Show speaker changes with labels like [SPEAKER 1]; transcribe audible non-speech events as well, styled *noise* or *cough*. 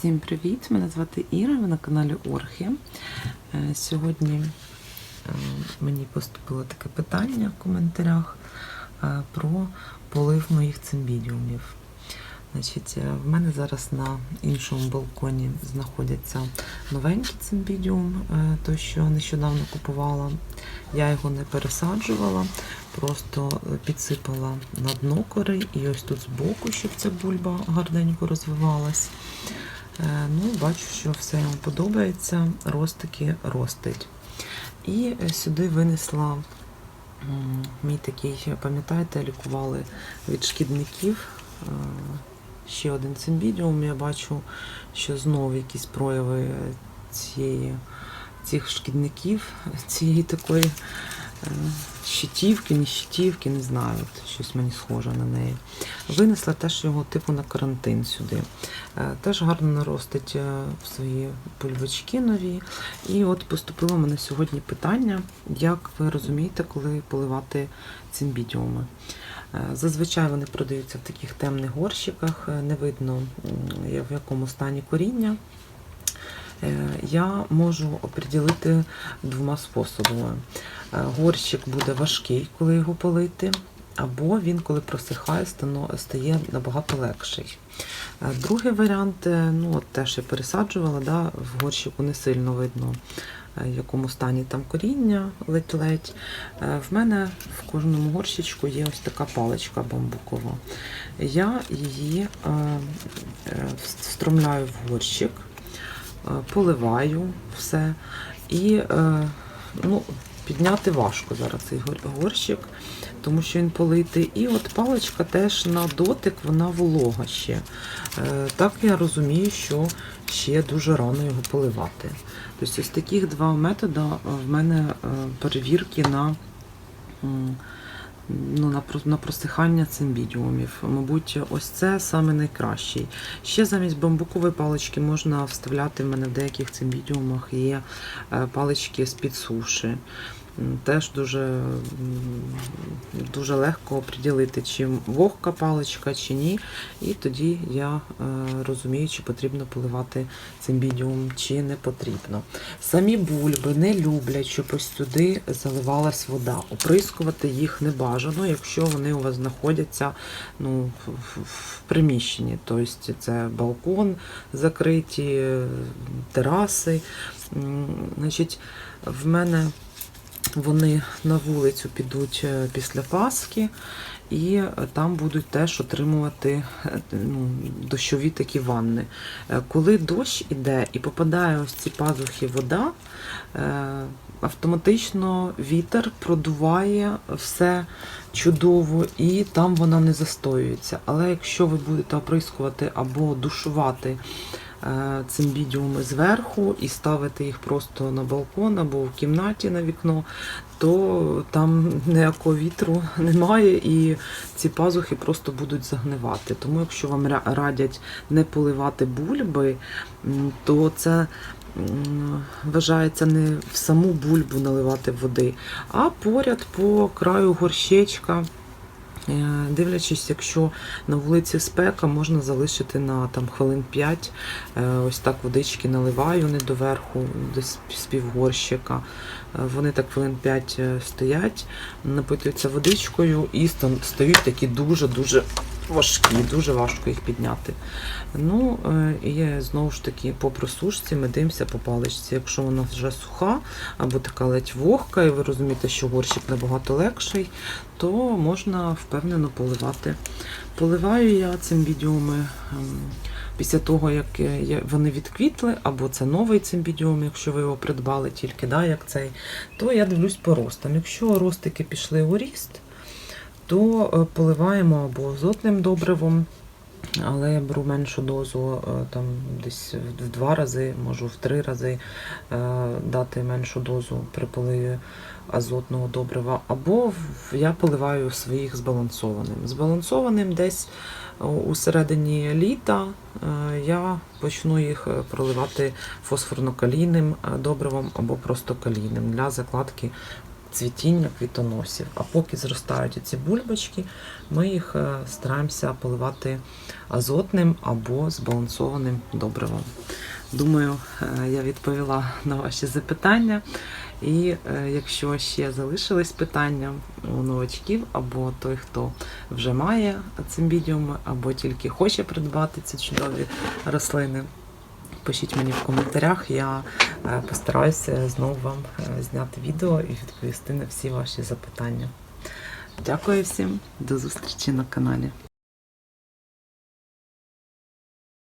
[SPEAKER 1] Всім привіт! Мене звати Іра, ви на каналі Орхи. Е, Сьогодні е, мені поступило таке питання в коментарях е, про полив моїх цимбідіумів. Значить, в мене зараз на іншому балконі знаходяться новенький цимбідіум, той, що нещодавно купувала. Я його не пересаджувала, просто підсипала на дно кори і ось тут збоку, щоб ця бульба гарненько розвивалась. Е, Ну, бачу, що все йому подобається, ростики ростить. І е, сюди винесла мій такий, пам'ятаєте, лікували від шкідників. е, Ще один цимбідіум. Я бачу, що знову якісь прояви цієї, цих шкідників, цієї такої щитівки, не щитівки, не знаю, от щось мені схоже на неї. Винесла теж його типу на карантин сюди. Е, Теж гарно наростить е, свої пульвички нові. І от поступило мене сьогодні питання, як ви розумієте, коли поливати цимбідіуми. Е, Зазвичай вони продаються в таких темних горщиках, не видно в якому стані коріння. Е, Я можу оприділити двома способами. Е, Горщик буде важкий, коли його полити, або він, коли просихає, стає набагато легший. Е, Другий варіант, ну от теж я пересаджувала, да, в горщику не сильно видно, в якому стані там коріння ледь-ледь. В мене в кожному горщичку є ось така паличка бамбукова. Я її встромляю в горщик, поливаю все і е, ну, підняти важко зараз цей горщик, тому що він политий. І от паличка теж на дотик, вона волога ще. Е, Так я розумію, що ще дуже рано його поливати. Тобто ось таких два методи е, в мене е, перевірки на, ну, на, про- на просихання цимбідіумів. Мабуть, ось це саме найкращий. Ще замість бамбукової палички можна вставляти в мене в деяких цимбідіумах є е, палички з-під суші. Теж дуже, дуже легко оприділити, чи вогка паличка, чи ні. І тоді я е, розумію, чи потрібно поливати цимбідіум, чи не потрібно. Самі бульби не люблять, щоб ось сюди заливалась вода. Оприскувати їх не бажано, якщо вони у вас знаходяться ну, в, приміщенні. Тобто це балкон закриті, тераси. Значить, в мене вони на вулицю підуть е, після Пасхи, і е, там будуть теж отримувати е, ну, дощові такі ванни. Коли дощ іде і попадає ось ці пазухи вода, автоматично вітер продуває все чудово, і там вона не застоюється. Але якщо ви будете оприскувати або душувати цимбідіуми зверху і ставити їх просто на балкон або в кімнаті на вікно, то там ніякого вітру *laughs* немає і ці пазухи просто будуть загнивати. Тому якщо вам радять не поливати бульби, то це вважається не в саму бульбу наливати води, а поряд по краю горщечка. Е, Дивлячись, якщо на вулиці спека, можна залишити на там хвилин 5. Е, Ось так водички наливаю не доверху, десь з півгорщика. Е, Вони так хвилин 5 е, стоять, напитуються водичкою і стають такі дуже-дуже важкі, дуже важко їх підняти. Ну, е, і знову ж таки, по просушці ми дивимося по паличці. Якщо вона вже суха або така ледь вогка, і ви розумієте, що горщик набагато легший, то можна впевнено поливати. Поливаю я цимбідіуми ем, після того, як е, вони відквітли, або це новий цимбідіум, якщо ви його придбали тільки, да, як цей, то я дивлюсь по ростам. Якщо ростики пішли у ріст, то е, поливаємо або азотним добривом, але я беру меншу дозу, е, там десь в два рази, можу в три рази е, дати меншу дозу при поливі азотного добрива, або я поливаю своїх збалансованим. Збалансованим десь у середині літа я почну їх проливати фосфорно-калійним добривом або просто калійним для закладки цвітіння квітоносів. А поки зростають ці бульбочки, ми їх е, стараємося поливати азотним або збалансованим добривом. Думаю, е, я відповіла на ваші запитання. І е, якщо ще залишились питання у новачків, або той, хто вже має цимбідіуми, або тільки хоче придбати ці чудові рослини, пишіть мені в коментарях. Я постараюся знову вам е, зняти відео і відповісти на всі ваші запитання. Дякую всім, до зустрічі на каналі.